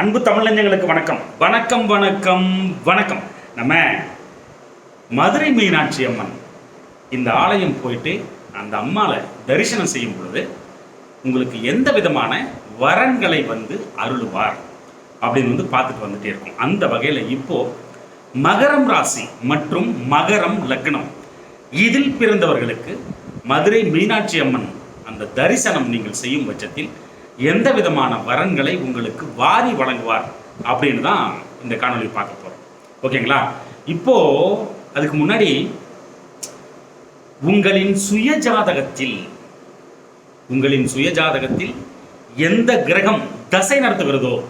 அன்பு தமிழஞ்சங்களுக்கு வணக்கம். வணக்கம் வணக்கம் வணக்கம். நம்ம மதுரை மீனாட்சி அம்மன் இந்த ஆலயம் போயிட்டு அந்த அம்மாவை தரிசனம் செய்யும் பொழுது உங்களுக்கு எந்த விதமான வரன்களை வந்து அருளுவார் அப்படின்னு வந்து பார்த்துட்டு வந்துட்டே இருக்கும். அந்த வகையில் இப்போ மகரம் ராசி மற்றும் மகரம் லக்னம். இதில் பிறந்தவர்களுக்கு மதுரை மீனாட்சி அம்மன் அந்த தரிசனம் நீங்கள் செய்யும் பட்சத்தில் எந்த விதமான வரன்களை உங்களுக்கு வாரி வழங்குவார் அப்படின்னு தான் இந்த காணொலி பார்க்க போகிறோம் ஓகேங்களா? இப்போ அதுக்கு முன்னாடி உங்களின் சுய ஜாதகத்தில் உங்களின் சுய ஜாதகத்தில் எந்த கிரகம் தசை நடத்துகிறதோ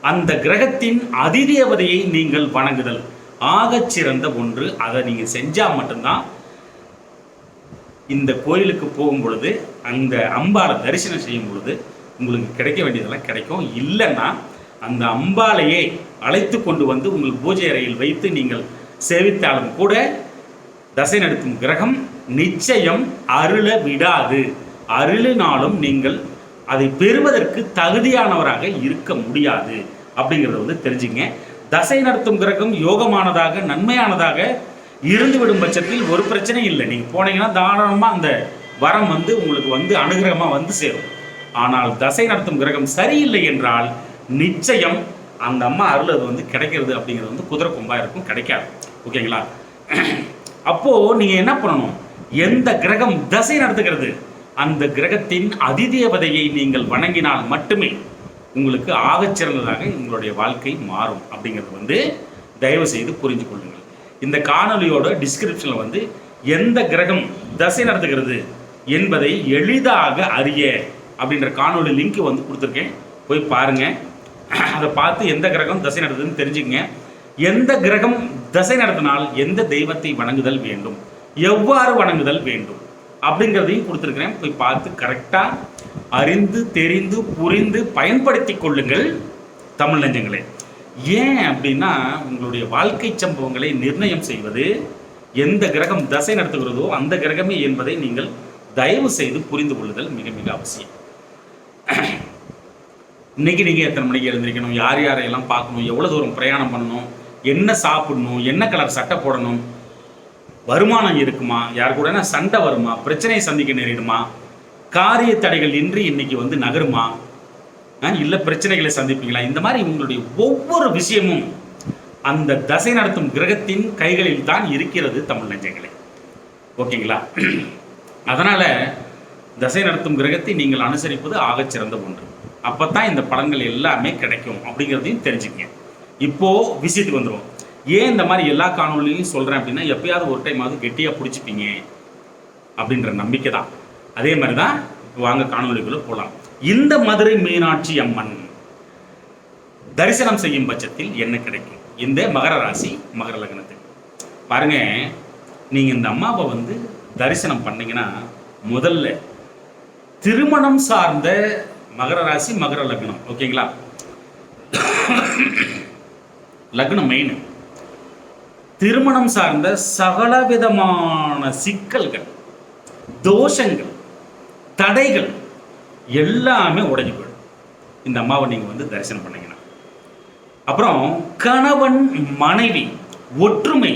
அந்த கிரகத்தின் அதிதேவதையை நீங்கள் வணங்குதல். ஆகச் சிறந்த ஒன்று. அதை நீங்கள் செஞ்சால் மட்டும்தான் இந்த கோயிலுக்கு போகும் பொழுது அந்த அம்பாளை தரிசனம் செய்யும் பொழுது உங்களுக்கு கிடைக்க வேண்டியதெல்லாம் கிடைக்கும். இல்லைன்னா அந்த அம்பாளையே அழைத்து கொண்டு வந்து உங்கள் பூஜை அறையில் வைத்து நீங்கள் சேவித்தாலும் கூட தசை நடத்தும் கிரகம் நிச்சயம் அருள விடாது. அருளினாலும் நீங்கள் அதை பெறுவதற்கு தகுதியானவராக இருக்க முடியாது. அப்படிங்கிறத வந்து தெரிஞ்சுங்க. தசை நடத்தும் கிரகம் யோகமானதாக நன்மையானதாக இருந்துவிடும் பட்சத்தில் ஒரு பிரச்சனையும் இல்லை. நீங்கள் போனீங்கன்னா தாராளமாக அந்த வரம் வந்து உங்களுக்கு வந்து அனுகிரகமாக வந்து சேரும். ஆனால் தசை நடத்தும் கிரகம் சரியில்லை என்றால் நிச்சயம் அந்த அம்மா அருள் அது வந்து கிடைக்கிறது அப்படிங்கிறது வந்து குதிரை கொம்பாக இருக்கும் கிடைக்காது. ஓகேங்களா? அப்போது நீங்கள் என்ன பண்ணணும்? எந்த கிரகம் தசை நடத்துகிறது? அந்த கிரகத்தின் அதிதேவதையை நீங்கள் வணங்கினால் மட்டுமே உங்களுக்கு ஆகச்சிறந்ததாக உங்களுடைய வாழ்க்கை மாறும் அப்படிங்கிறது வந்து தயவு செய்து புரிஞ்சு கொள்ளுங்கள். இந்த காணொலியோட டிஸ்கிரிப்ஷனில் வந்து எந்த கிரகம் தசை நடத்துகிறது என்பதை எளிதாக அறிய அப்படின்ற காணொளி லிங்க் வந்து கொடுத்துருக்கேன். போய் பாருங்க. அதை பார்த்து எந்த கிரகம் தசை நடத்துதுன்னு தெரிஞ்சுக்கங்க. எந்த கிரகம் தசை நடத்தினால் எந்த தெய்வத்தை வணங்குதல் வேண்டும்? எவ்வாறு வணங்குதல் வேண்டும்? அப்படிங்கிறதையும் கொடுத்துருக்கிறேன். போய் பார்த்து கரெக்டாக அறிந்து தெரிந்து புரிந்து பயன்படுத்தி கொள்ளுங்கள் தமிழ் நெஞ்சங்களே. ஏன் அப்படின்னா உங்களுடைய வாழ்க்கை சம்பவங்களை நிர்ணயம் செய்வது எந்த கிரகம் தசை நடத்துகிறதோ அந்த கிரகமே என்பதை நீங்கள் தயவு செய்து புரிந்து கொள்ளுதல் மிக மிக அவசியம். இன்னைக்கு நீங்கள் எத்தனை மணிக்கு எழுந்திருக்கணும்? யார் யாரையெல்லாம் பார்க்கணும்? எவ்வளோ தூரம் பிரயாணம் பண்ணணும்? என்ன சாப்பிடணும்? என்ன கலர் சட்டை போடணும்? வருமானம் இருக்குமா? யார் கூட சண்டை வருமா? பிரச்சனையை சந்திக்க நேரிடுமா? காரிய தடைகள் இன்றி இன்னைக்கு வந்து நகருமா? இல்லை பிரச்சனைகளை சந்திப்பீங்களா? இந்த மாதிரி உங்களுடைய ஒவ்வொரு விஷயமும் அந்த தசை நடத்தும் கிரகத்தின் கைகளில் தான் இருக்கிறது தமிழ் நெஞ்சங்களே. ஓகேங்களா? அதனால் தசை நடத்தும் கிரகத்தை நீங்கள் அனுசரிப்பது ஆகச் சிறந்த ஒன்று. அப்போ தான் இந்த பலன்கள் எல்லாமே கிடைக்கும் அப்படிங்கிறதையும் தெரிஞ்சுக்கங்க. இப்போது விஷயத்துக்கு வந்துடும் ஏன் இந்த மாதிரி எல்லா காணொலியும் சொல்கிறேன் அப்படின்னா எப்பயாவது ஒரு டைமாவது கெட்டியாக பிடிச்சிப்பீங்க அப்படின்ற நம்பிக்கை தான். அதே மாதிரி தான் வாங்க காணொலிக்குள்ளே போகலாம் இந்த மதுரை மீனாட்சி அம்மன் தரிசனம் செய்யும் பட்சத்தில் என்ன கிடைக்கும்? இந்த மகர ராசி மகர லக்னத்துக்கு. பாருங்க நீங்கள் இந்த அம்மாவை வந்து தரிசனம் பண்ணீங்கன்னா முதல்ல திருமணம் சார்ந்த மகர ராசி மகர லக்னம். ஓகேங்களா? லக்னம் மெயின் திருமணம் சார்ந்த சகல விதமான சிக்கல்கள் தோஷங்கள் தடைகள் எல்லாமே உடைஞ்சு போயிடும். இந்த அம்மாவை நீங்கள் வந்து தரிசனம் பண்ணீங்கன்னா. அப்புறம் கணவன் மனைவி ஒற்றுமை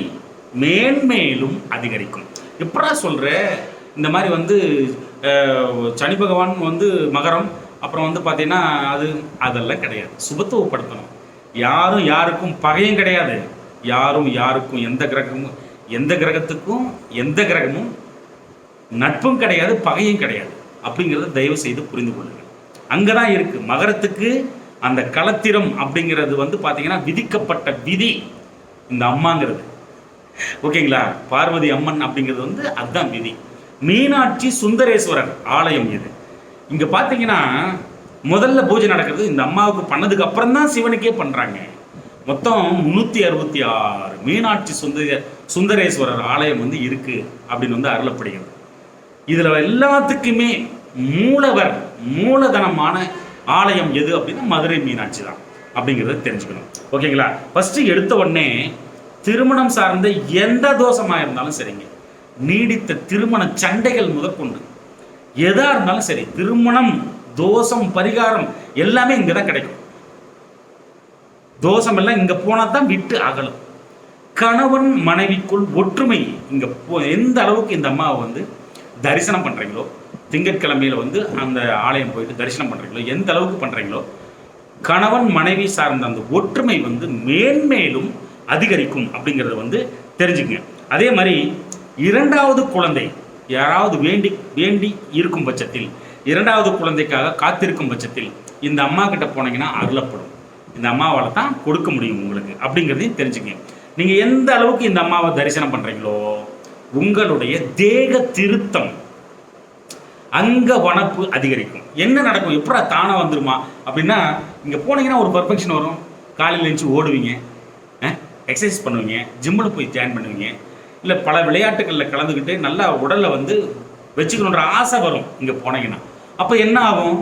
மேன்மேலும் அதிகரிக்கும். எப்படா சொல்கிற இந்த மாதிரி வந்து சனி பகவான் வந்து மகரம் அப்புறம் வந்து பார்த்தீங்கன்னா அது அதெல்லாம் கிடையாது. சுபத்துவப்படுத்தணும். யாரும் யாருக்கும் பகையும் கிடையாது. யாரும் யாருக்கும் எந்த கிரகமும் எந்த கிரகத்துக்கும் எந்த கிரகமும் நட்பும் கிடையாது பகையும் கிடையாது. அப்படிங்கிறத தயவு செய்து புரிந்து கொள்ளுங்கள். அங்கே தான் இருக்குது மகரத்துக்கு அந்த களத்திரம் அப்படிங்கிறது வந்து பார்த்தீங்கன்னா விதிக்கப்பட்ட விதி. இந்த அம்மாங்கிறது. ஓகேங்களா? பார்வதி அம்மன் அப்படிங்கிறது வந்து அதுதான் விதி. மீனாட்சி சுந்தரேஸ்வரர் ஆலயம் இது. இங்கே பார்த்தீங்கன்னா முதல்ல பூஜை நடக்கிறது இந்த அம்மாவுக்கு பண்ணதுக்கு அப்புறம் தான் சிவனுக்கே பண்ணுறாங்க மொத்தம் முந்நூற்றி அறுபத்தி ஆறு மீனாட்சி சுந்தர சுந்தரேஸ்வரர் ஆலயம் வந்து இருக்குது அப்படின்னு வந்து அருளப்படுகிறது. இதில் எல்லாத்துக்குமே மூலவர் மூலதனமான ஆலயம் எது அப்படின்னா மதுரை மீனாட்சி தான் அப்படிங்கிறத தெரிஞ்சுக்கணும். ஓகேங்களா? ஃபஸ்ட்டு எடுத்த உடனே திருமணம் சார்ந்த எந்த தோஷமாக இருந்தாலும் சரிங்க. நீடித்த திருமண சண்டைகள் முதற்கொண்டு. எதாக இருந்தாலும் சரி திருமணம் தோஷம் பரிகாரம் எல்லாமே இங்கே தான் கிடைக்கும். தோஷமெல்லாம் இங்கே போனால் தான் விட்டு அகலும். கணவன் மனைவிக்குள் ஒற்றுமை இங்கே போ எந்த அளவுக்கு இந்த அம்மாவை வந்து தரிசனம் பண்ணுறீங்களோ திங்கட்கிழமையில் வந்து அந்த ஆலயம் போயிட்டு தரிசனம் பண்ணுறீங்களோ எந்த அளவுக்கு பண்ணுறீங்களோ கணவன் மனைவி சார்ந்த அந்த ஒற்றுமை வந்து மேன்மேலும் அதிகரிக்கும் அப்படிங்கிறத வந்து தெரிஞ்சுக்குங்க. அதே மாதிரி இரண்டாவது குழந்தை யாராவது வேண்டி வேண்டி இருக்கும் பட்சத்தில் இரண்டாவது குழந்தைக்காக காத்திருக்கும் பட்சத்தில் இந்த அம்மா கிட்ட போனீங்கன்னா அருளப்படும். இந்த அம்மாவால் தான் கொடுக்க முடியும் உங்களுக்கு அப்படிங்கிறதையும் தெரிஞ்சுக்கங்க நீங்கள் எந்த அளவுக்கு இந்த அம்மாவை தரிசனம் பண்ணுறீங்களோ உங்களுடைய தேக திருத்தம் அங்க வனப்பு அதிகரிக்கும். என்ன நடக்கும்? எப்படா தானாக வந்துருமா? அப்படின்னா இங்கே போனீங்கன்னா ஒரு பர்ஃபெக்ஷன் வரும். காலையில் எழுந்துச்சு ஓடுவீங்க. எக்ஸசைஸ் பண்ணுவீங்க. ஜிம்மில் போய் ஜாயின் பண்ணுவீங்க. இல்லை பல விளையாட்டுகளில் கலந்துக்கிட்டு நல்லா உடலை வந்து வச்சுக்கணுன்ற ஆசை வரும் இங்கே போனீங்கன்னா. அப்போ என்ன ஆகும்?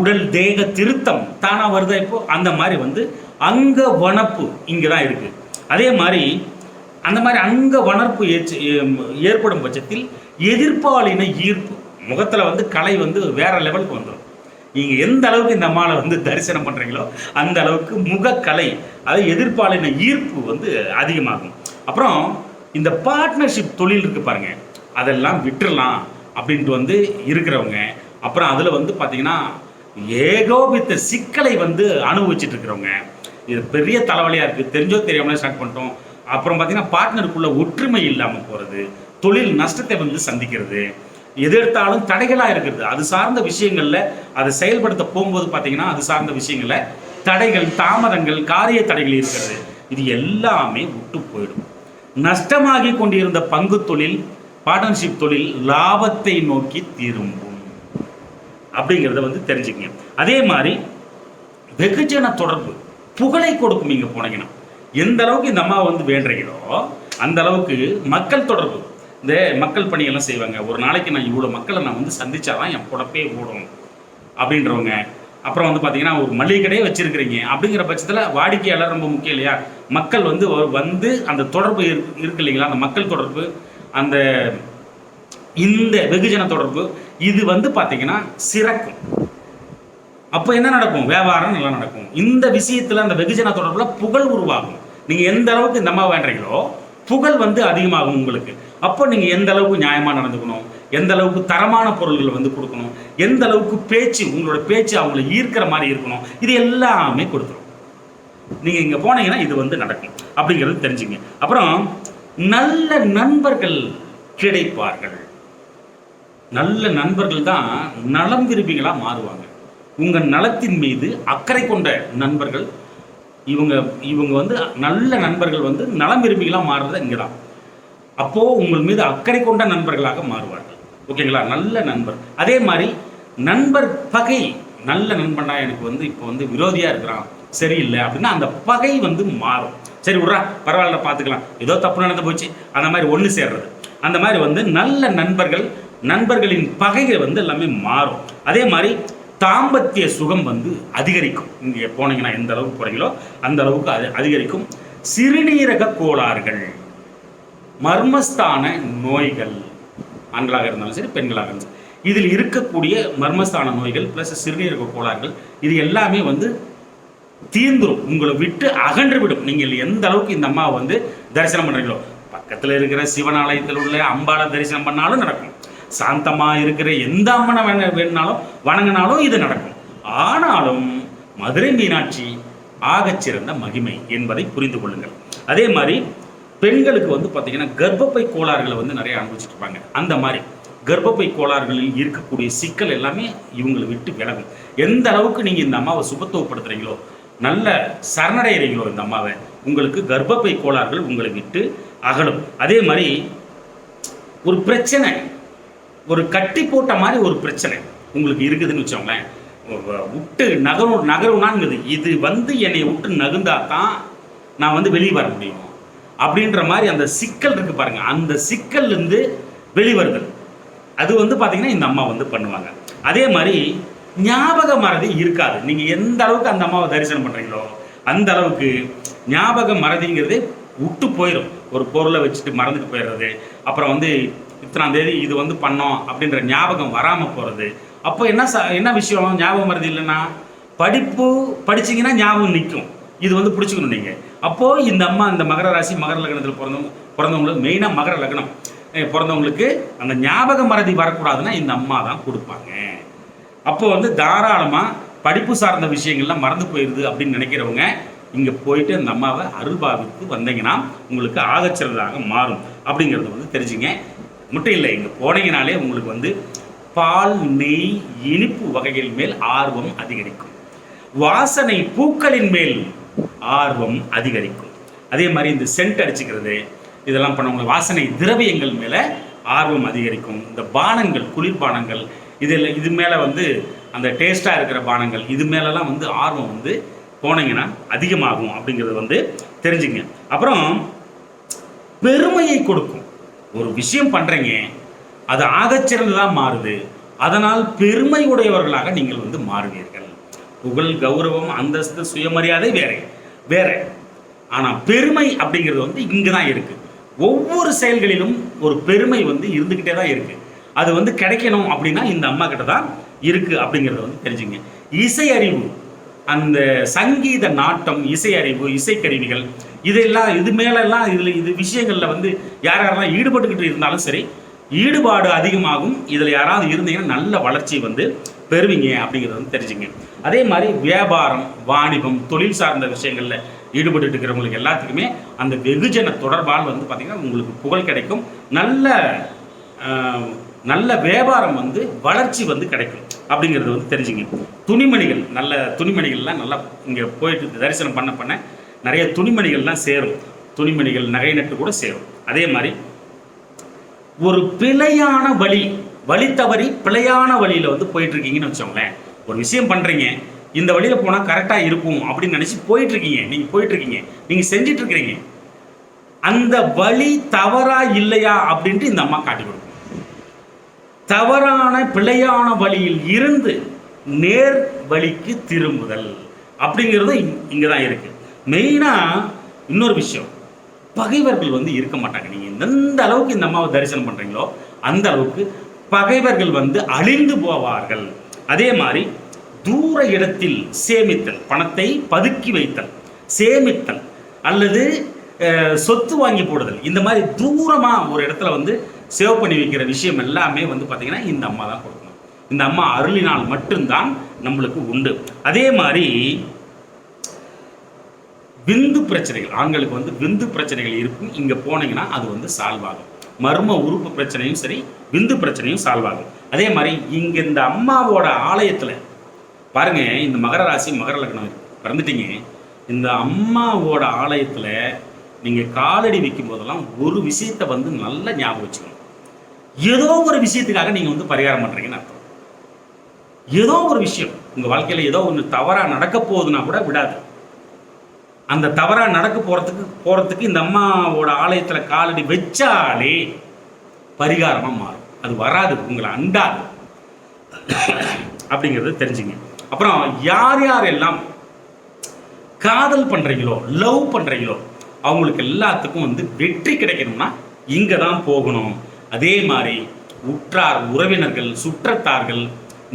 உடல் தேக திருத்தம் தானாக வருதா இப்போ? அந்த மாதிரி வந்து அங்க வனப்பு இங்கே தான் இருக்குது அதே மாதிரி அந்த மாதிரி அங்க வனர்ப்பு ஏற்று ஏற்படும் பட்சத்தில் எதிர்ப்பாலின ஈர்ப்பு முகத்தில் வந்து கலை வந்து வேற லெவலுக்கு வந்துடும் நீங்கள் எந்த அளவுக்கு இந்த அம்மாவை வந்து தரிசனம் பண்ணுறீங்களோ அந்த அளவுக்கு முகக்கலை அது எதிர்ப்பாலின ஈர்ப்பு வந்து அதிகமாகும். அப்புறம் இந்த பார்ட்னர்ஷிப் தொழில் இருக்கு பாருங்க. அதெல்லாம் விட்டுடலாம் அப்படின்ட்டு வந்து இருக்கிறவங்க. அப்புறம் அதில் வந்து பார்த்தீங்கன்னா ஏகோபித்த சிக்கலை வந்து அனுபவிச்சுட்டு இருக்கிறவங்க. இது பெரிய தலைவலியாக இருக்குது தெரிஞ்சோ தெரியாமலே ஸ்டார்ட் பண்ணிட்டோம். அப்புறம் பார்த்தீங்கன்னா பார்ட்னருக்குள்ள ஒற்றுமை இல்லாமல் போகிறது தொழில் நஷ்டத்தை வந்து சந்திக்கிறது எது எடுத்தாலும் தடைகளாக இருக்கிறது. அது சார்ந்த விஷயங்களில் அதை செயல்படுத்த போகும்போது பார்த்தீங்கன்னா அது சார்ந்த விஷயங்களில் தடைகள் தாமதங்கள் காரிய தடைகள் இருக்கிறது. இது எல்லாமே விட்டு போயிடும். நஷ்டமாகி கொண்டிருந்த பங்கு தொழில் பார்ட்னர்ஷிப் தொழில் லாபத்தை நோக்கி திரும்பும். அப்படிங்கிறத வந்து தெரிஞ்சுக்கங்க. அதே மாதிரி வெகுஜன தொடர்பு புகழை கொடுக்கும் இங்கே போனீங்கன்னா எந்த அளவுக்கு இந்த அம்மா வந்து வேண்டுறீங்களோ அந்த அளவுக்கு மக்கள் தொடர்பு. இந்த மக்கள் பணியெல்லாம் செய்வாங்க. ஒரு நாளைக்கு நான் இவ்வளோ மக்களை நான் வந்து சந்திச்சாதான் என் பொழப்பே ஓடும். அப்படின்றவங்க அப்புறம் வந்து பார்த்தீங்கன்னா ஒரு மளிகை கடையே வச்சிருக்கிறீங்க. அப்படிங்கிற பட்சத்தில் வாடிக்கையாளர் ரொம்ப முக்கியம் இல்லையா? மக்கள் வந்து வந்து அந்த தொடர்பு இருக்கு இல்லைங்களா? அந்த மக்கள் தொடர்பு அந்த இந்த வெகுஜன தொடர்பு இது வந்து பார்த்தீங்கன்னா சிறக்கும். அப்போ என்ன நடக்கும்? வியாபாரம் நல்லா நடக்கும். இந்த விஷயத்துல அந்த வெகுஜன தொடர்புல புகழ் உருவாகும். நீங்க எந்த அளவுக்கு இந்த அம்மா வேண்டீங்களோ புகழ் வந்து அதிகமாகும் உங்களுக்கு. அப்போ நீங்க எந்த அளவுக்கு நியாயமாக நடந்துக்கணும்? எந்த அளவுக்கு தரமான பொருள்களை வந்து கொடுக்கணும்? எந்த அளவுக்கு பேச்சு உங்களோட பேச்சு அவங்கள ஈர்க்கிற மாதிரி இருக்கணும்? இது எல்லாமே கொடுத்துரும் நீங்கள் இங்கே போனீங்கன்னா இது வந்து நடக்கும். அப்படிங்கிறது தெரிஞ்சுங்க. அப்புறம் நல்ல நண்பர்கள் கிடைப்பார்கள். நல்ல நண்பர்கள் தான் நலம் விரும்பிகளாக மாறுவாங்க. உங்கள் நலத்தின் மீது அக்கறை கொண்ட நண்பர்கள் இவங்க இவங்க வந்து நல்ல நண்பர்கள் வந்து நலம் விரும்பிகளாக மாறுறது இங்கே தான் அப்போது உங்கள் மீது அக்கறை கொண்ட நண்பர்களாக மாறுவார்கள். ஓகேங்களா? நல்ல நண்பர். அதே மாதிரி நண்பர் பகை நல்ல நண்பனா எனக்கு வந்து இப்போ வந்து விரோதியாக இருக்கிறான். சரியில்லை அப்படின்னா அந்த பகை வந்து மாறும். சரி விட்றா. பரவாயில்ல பார்த்துக்கலாம் ஏதோ தப்பு நடந்து போச்சு. அந்த மாதிரி ஒன்று சேர்றது. அந்த மாதிரி வந்து நல்ல நண்பர்கள் நண்பர்களின் பகைகள் வந்து எல்லாமே மாறும். அதே மாதிரி தாம்பத்திய சுகம் வந்து அதிகரிக்கும். இங்கே போனீங்கன்னா எந்த அளவுக்கு போறீங்களோ அந்த அளவுக்கு அது அதிகரிக்கும். சிறுநீரக கோளாறுகள் மர்மஸ்தான நோய்கள் ஆண்களாக இருந்தாலும் சரி பெண்களாக இருந்தாலும் சரி. இதில் இருக்கக்கூடிய மர்மஸ்தான நோய்கள் ப்ளஸ் சிறுநீரக கோளாறுகள் இது எல்லாமே வந்து தீர்ந்துடும் உங்களை விட்டு அகன்று விடும். நீங்கள் எந்த அளவுக்கு இந்த அம்மாவை வந்து தரிசனம் பண்ணுறீங்களோ பக்கத்தில் இருக்கிற சிவன் ஆலயத்தில் உள்ள அம்பாவை தரிசனம் பண்ணாலும் நடக்கும். சாந்தமாக இருக்கிற எந்த அம்மனை வேண வேணுனாலும் வணங்கினாலும் இது நடக்கும். ஆனாலும் மதுரை மீனாட்சி ஆகச்சிறந்த மகிமை என்பதை புரிந்து கொள்ளுங்கள். அதே மாதிரி பெண்களுக்கு வந்து பார்த்தீங்கன்னா கர்ப்பப்பை கோளாறுகளை வந்து நிறைய அனுபவிச்சுட்டு இருப்பாங்க அந்த மாதிரி கர்ப்பப்பை கோளாறுகளில் இருக்கக்கூடிய சிக்கல் எல்லாமே இவங்களை விட்டு விலகும். எந்த அளவுக்கு நீங்கள் இந்த அம்மாவை சுபத்துவப்படுத்துறீங்களோ நல்ல சரணடைகிறீங்களோ இந்த அம்மாவை உங்களுக்கு கர்ப்பப்பை கோளாறுகள் உங்களை விட்டு அகலும். அதே மாதிரி ஒரு பிரச்சனை ஒரு கட்டி போட்ட மாதிரி ஒரு பிரச்சனை உங்களுக்கு இருக்குதுன்னு வச்சோங்களேன் விட்டு நகரும் நகருனாங்கிறது இது வந்து என்னை விட்டு நகுந்தா தான் நான் வந்து வெளியே வர முடியும். அப்படின்ற மாதிரி அந்த சிக்கல் இருக்கு பாருங்க. அந்த சிக்கல்லேருந்து வெளிவருதல். அது வந்து பார்த்தீங்கன்னா இந்த அம்மா வந்து பண்ணுவாங்க. அதே மாதிரி ஞாபக மறதி இருக்காது. நீங்கள் எந்த அளவுக்கு அந்த அம்மாவை தரிசனம் பண்ணுறீங்களோ அந்த அளவுக்கு ஞாபக மறதிங்கிறதே விட்டு போயிடும் ஒரு பொருளை வச்சுட்டு மறந்துட்டு போயிடுறது அப்புறம் வந்து இத்தனாம் தேதி இது வந்து பண்ணோம் அப்படின்ற ஞாபகம் வராமல் போகிறது அப்போ என்ன ச என்ன விஷயம்? ஞாபகம் மறதி இல்லைன்னா படிப்பு படிச்சிங்கன்னா ஞாபகம் நிற்கும் இது வந்து பிடிச்சிக்கணும் நீங்கள் அப்போது இந்த அம்மா இந்த மகர ராசி மகர லக்னத்தில் பிறந்தவங்க பிறந்தவங்களுக்கு மெயினாக மகர லக்னம். பிறந்தவங்களுக்கு அந்த ஞாபக மறதி வரக்கூடாதுன்னா இந்த அம்மா தான் கொடுப்பாங்க. அப்போ வந்து தாராளமாக படிப்பு சார்ந்த விஷயங்கள்லாம் மறந்து போயிடுது அப்படின்னு நினைக்கிறவங்க இங்கே போயிட்டு அந்த அம்மாவை அருள்பாவித்து வந்தீங்கன்னா உங்களுக்கு ஆகச்சிறதாக மாறும். அப்படிங்கிறத வந்து தெரிஞ்சுங்க. மட்டும் இல்லை இங்கே போனீங்கனாலே உங்களுக்கு வந்து பால் நெய் இனிப்பு வகைகள் மேல் ஆர்வம் அதிகரிக்கும். வாசனை பூக்களின் மேல் ஆர்வம் அதிகரிக்கும். அதே மாதிரி இந்த சென்ட் அடிச்சுக்கிறது இதெல்லாம் பண்ணவங்க வாசனை திரவியங்கள் மேலே ஆர்வம் அதிகரிக்கும். இந்த பானங்கள் குளிர்பானங்கள் இதில் இது மேலே வந்து அந்த டேஸ்ட்டாக இருக்கிற பானங்கள் இது மேலெலாம் வந்து ஆர்வம் வந்து போனீங்கன்னா அதிகமாகும் அப்படிங்கிறது வந்து தெரிஞ்சுங்க. அப்புறம் பெருமையை கொடுக்கும். ஒரு விஷயம் பண்ணுறீங்க அது ஆகச்சிறந்ததாக மாறுது. அதனால் பெருமை உடையவர்களாக நீங்கள் வந்து மாறுவீர்கள். புகழ் கௌரவம் அந்தஸ்து சுயமரியாதை வேறு. வேற. ஆனால் பெருமை அப்படிங்கிறது வந்து இங்கே தான் இருக்குது ஒவ்வொரு செயல்களிலும் ஒரு பெருமை வந்து இருந்துக்கிட்டே தான் இருக்குது அது வந்து கிடைக்கணும் அப்படின்னா இந்த அம்மா கிட்ட தான் இருக்குது அப்படிங்கிறத வந்து தெரிஞ்சுங்க. இசை அறிவு அந்த சங்கீத நாட்டம் இசை அறிவு இசைக்கருவிகள் இதெல்லாம் இது மேலெல்லாம் இதில் இது விஷயங்களில் வந்து யார் யாரெல்லாம் ஈடுபட்டுக்கிட்டு இருந்தாலும் சரி ஈடுபாடு அதிகமாகும். இதில் யாராவது இருந்தீங்கன்னா நல்ல வளர்ச்சி வந்து பெறுவீங்க அப்படிங்கிறத வந்து தெரிஞ்சுங்க. அதே மாதிரி வியாபாரம் வாணிபம் தொழில் சார்ந்த விஷயங்களில் ஈடுபட்டு இருக்கிறவங்களுக்கு எல்லாத்துக்குமே அந்த வெகுஜன தொடர்பால் வந்து பார்த்திங்கன்னா உங்களுக்கு புகழ் கிடைக்கும். நல்ல நல்ல வியாபாரம் வந்து வளர்ச்சி வந்து கிடைக்கும் அப்படிங்கிறது வந்து தெரிஞ்சுங்க. துணிமணிகள் நல்ல துணிமணிகள்லாம் நல்லா இங்கே போயிட்டு தரிசனம் பண்ண பண்ண நிறைய துணிமணிகள்லாம் சேரும். துணிமணிகள் நகை நட்டு கூட சேரும். அதே மாதிரி ஒரு பிழையான வழி வழி தவறி பிழையான வழியில் வந்து போயிட்டுருக்கீங்கன்னு வச்சோங்களேன் ஒரு விஷயம் பண்ணுறீங்க இந்த வழியில் போனால் கரெக்டாக இருக்கும் அப்படின்னு நினச்சி போயிட்டுருக்கீங்க. நீங்கள் போயிட்டுருக்கீங்க. நீங்கள் செஞ்சிட்ருக்கிறீங்க அந்த வழி தவறா இல்லையா அப்படின்ட்டு இந்த அம்மா காட்டி கொடுக்கும். தவறான பிழையான வழியில் இருந்து நேர் வழிக்கு திரும்புதல் அப்படிங்கிறது இங்கே தான் இருக்குது மெயினாக இன்னொரு விஷயம். பகைவர்கள் வந்து இருக்க மாட்டாங்க. நீங்கள் எந்த அளவுக்கு இந்த அம்மாவை தரிசனம் பண்ணுறீங்களோ அந்த அளவுக்கு பகைவர்கள் வந்து அழிந்து போவார்கள். அதே மாதிரி தூர இடத்தில் சேமித்தல் பணத்தை பதுக்கி வைத்தல் சேமித்தல் அல்லது சொத்து வாங்கி போடுதல். இந்த மாதிரி தூரமாக ஒரு இடத்துல வந்து சேவ் பண்ணி வைக்கிற விஷயம் எல்லாமே வந்து பார்த்திங்கன்னா இந்த அம்மா தான் கொடுக்கணும். இந்த அம்மா அருளினால் மட்டும்தான் நம்மளுக்கு உண்டு. அதே மாதிரி விந்து பிரச்சனைகள் ஆண்களுக்கு வந்து விந்து பிரச்சனைகள் இருக்கும். இங்கே போனீங்கன்னா அது வந்து சால்வ் ஆகும். மர்ம உறுப்பு பிரச்சனையும் சரி விந்து பிரச்சனையும் சால்வ் ஆகும் அதே மாதிரி இங்கே இந்த அம்மாவோட ஆலயத்தில் பாருங்க இந்த மகர ராசி மகர லக்னம் பிறந்துட்டீங்க இந்த அம்மாவோட ஆலயத்தில் நீங்கள் காலடி வைக்கும் போதெல்லாம் ஒரு விஷயத்தை வந்து நல்ல ஞாபகம் வச்சுக்கணும். ஏதோ ஒரு விஷயத்துக்காக நீங்கள் வந்து பரிகாரம் பண்ணுறீங்கன்னு அர்த்தம். ஏதோ ஒரு விஷயம் உங்கள் வாழ்க்கையில் ஏதோ ஒன்று தவறாக நடக்க போகுதுன்னா கூட விடாது. அந்த தவறாக நடக்க போகிறதுக்கு போகிறதுக்கு இந்த அம்மாவோட ஆலயத்தில் காலடி வச்சாலே பரிகாரமாக மாறும். அது வராது உங்களை அண்டாது. அப்படிங்கிறது தெரிஞ்சுங்க. அப்புறம் யார் யாரெல்லாம் காதல் பண்ணுறீங்களோ லவ் பண்ணுறீங்களோ அவங்களுக்கு எல்லாத்துக்கும் வந்து வெற்றி கிடைக்கணும்னா இங்கே தான் போகணும். அதே மாதிரி உற்றார் உறவினர்கள் சுற்றத்தார்கள்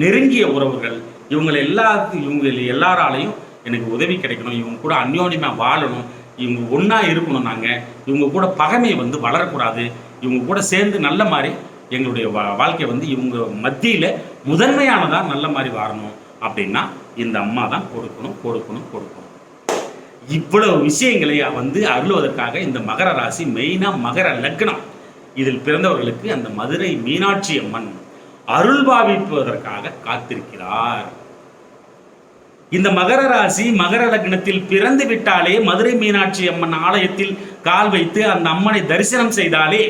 நெருங்கிய உறவுகள் இவங்களை எல்லாத்து இவங்க எல்லாராலையும் எனக்கு உதவி கிடைக்கணும் இவங்க கூட அந்யோன்யமாக வாழணும் இவங்க ஒன்றா இருக்கணும் நாங்கள் இவங்க கூட பகைமையை வந்து வளரக்கூடாது. இவங்க கூட சேர்ந்து நல்ல மாதிரி எங்களுடைய வா வாழ்க்கை வந்து இவங்க மத்தியில் முதன்மையானதாக நல்ல மாதிரி வாழணும். அப்படின்னா இந்த அம்மா தான் கொடுக்கணும் கொடுக்கணும் கொடுக்கணும். இவ்வளவு விஷயங்களை வந்து அருளுவதற்காக இந்த மகர ராசி மெயினாக மகர லக்னம். இதில் பிறந்தவர்களுக்கு அந்த மதுரை மீனாட்சி அம்மன் அருள் பாவிப்பதற்காக காத்திருக்கிறார். இந்த மகர ராசி மகர லக்னத்தில் பிறந்து விட்டாலே மதுரை மீனாட்சி அம்மன் ஆலயத்தில் கால் வைத்து அந்த அம்மனை தரிசனம் செய்தாலே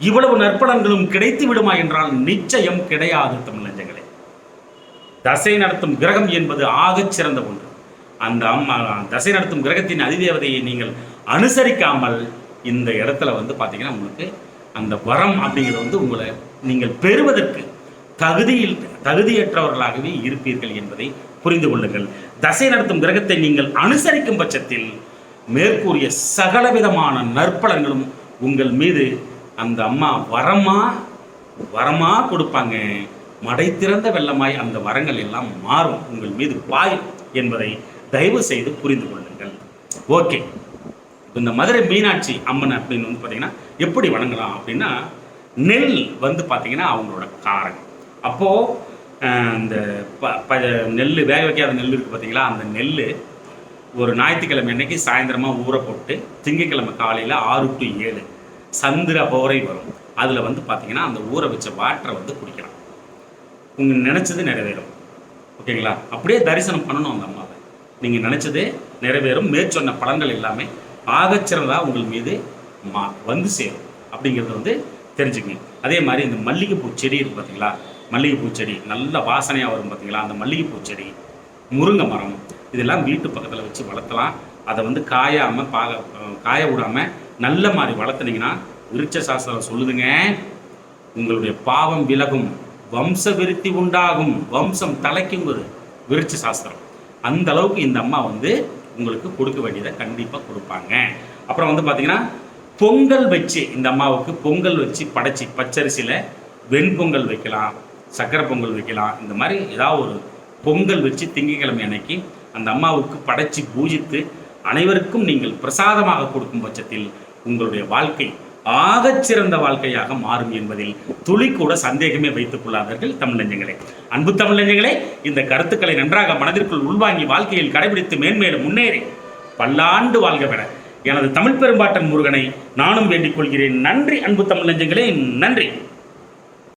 இவ்வளவு நற்பலன்களும் கிடைத்து விடுமா என்றால் நிச்சயம் கிடையாது தமிழஞ்சங்களே தசை நடத்தும் கிரகம் என்பது ஆகச் சிறந்த ஒன்று. அந்த அம்மா தசை நடத்தும் கிரகத்தின் அதிதேவதையை நீங்கள் அனுசரிக்காமல் இந்த இடத்துல வந்து பார்த்தீங்கன்னா உங்களுக்கு அந்த வரம் அப்படிங்கிறது வந்து உங்களை நீங்கள் பெறுவதற்கு தகுதியில் தகுதியற்றவர்களாகவே இருப்பீர்கள் என்பதை புரிந்து கொள்ளுங்கள். தசை நடத்தும் கிரகத்தை நீங்கள் அனுசரிக்கும் பட்சத்தில் மேற்கூறிய சகலவிதமான நற்பலன்களும் உங்கள் மீது அந்த அம்மா வரமா வரமா கொடுப்பாங்க. மடை திறந்த வெள்ளமாய் அந்த வரங்கள் எல்லாம் மாறும். உங்கள் மீது பாயும் என்பதை தயவு செய்து புரிந்து கொள்ளுங்கள். ஓகே. இந்த மதுரை மீனாட்சி அம்மன் அப்படின்னு வந்து பார்த்தீங்கன்னா எப்படி வணங்கலாம் அப்படின்னா நெல் வந்து பார்த்தீங்கன்னா அவங்களோட காரகம். அப்போது இந்த ப ப நெல் வேக வைக்காத நெல் இருக்குது பார்த்தீங்களா? அந்த நெல் ஒரு ஞாயிற்றுக்கிழமை அன்னைக்கு சாயந்தரமாக ஊற போட்டு திங்கக்கிழமை காலையில் ஆறு டு ஏழு சந்திர போரை வரும். அதில் வந்து பார்த்தீங்கன்னா அந்த ஊற வச்ச வாட்டரை வந்து குடிக்கலாம். உங்கள் நினச்சது நிறைவேறும். ஓகேங்களா? அப்படியே தரிசனம் பண்ணணும் அந்த அம்மாவை. நீங்கள் நினச்சது நிறைவேறும். மேற்சொன்ன பலன்கள் எல்லாமே ஆகச்சிறந்ததாக உங்கள் மீது மா வந்து சேரும். அப்படிங்கிறத வந்து தெரிஞ்சுக்கணும் அதே மாதிரி இந்த மல்லிகைப்பூ செடி இருக்குது பார்த்தீங்களா? மல்லிகைப்பூ செடி நல்ல வாசனையாக வரும் பார்த்தீங்களா அந்த மல்லிகைப்பூ செடி முருங்கை மரம் இதெல்லாம் வீட்டு பக்கத்தில் வச்சு வளர்த்தலாம். அதை வந்து காயாமல் பாக காய விடாமல் நல்ல மாதிரி வளர்த்துனீங்கன்னா விருட்ச சாஸ்திரம் சொல்லுதுங்க உங்களுடைய பாவம் விலகும் வம்ச விருத்தி உண்டாகும் வம்சம் தலைக்குங்குது விருட்ச சாஸ்திரம். அந்த அளவுக்கு இந்த அம்மா வந்து உங்களுக்கு கொடுக்க வேண்டியதை கண்டிப்பாக கொடுப்பாங்க. அப்புறம் வந்து பார்த்தீங்கன்னா பொங்கல் வச்சு இந்த அம்மாவுக்கு பொங்கல் வச்சு படைச்சி பச்சரிசியில் வெண்பொங்கல் வைக்கலாம். சக்கரை பொங்கல் வைக்கலாம். இந்த மாதிரி ஏதாவது ஒரு பொங்கல் வச்சு திங்கட்கிழமை அன்னைக்கு அந்த அம்மாவுக்கு படைச்சி பூஜித்து அனைவருக்கும் நீங்கள் பிரசாதமாக கொடுக்கும் பட்சத்தில் உங்களுடைய வாழ்க்கை ஆகச்சிறந்த வாழ்க்கையாக மாறும் என்பதில் துளி கூட சந்தேகமே வைத்துக் கொள்ளாதீர்கள் தமிழஞ்சங்களே அன்பு தமிழஞ்சங்களே இந்த கருத்துக்களை நன்றாக மனதிற்குள் உள்வாங்கி வாழ்க்கையில் கடைபிடித்து மேன்மேலும் முன்னேறி பல்லாண்டு வாழ்கவென எனது தமிழ் பெரும்பாட்டன் முருகனை நானும் வேண்டிக் கொள்கிறேன். நன்றி அன்பு தமிழஞ்சங்களே நன்றி.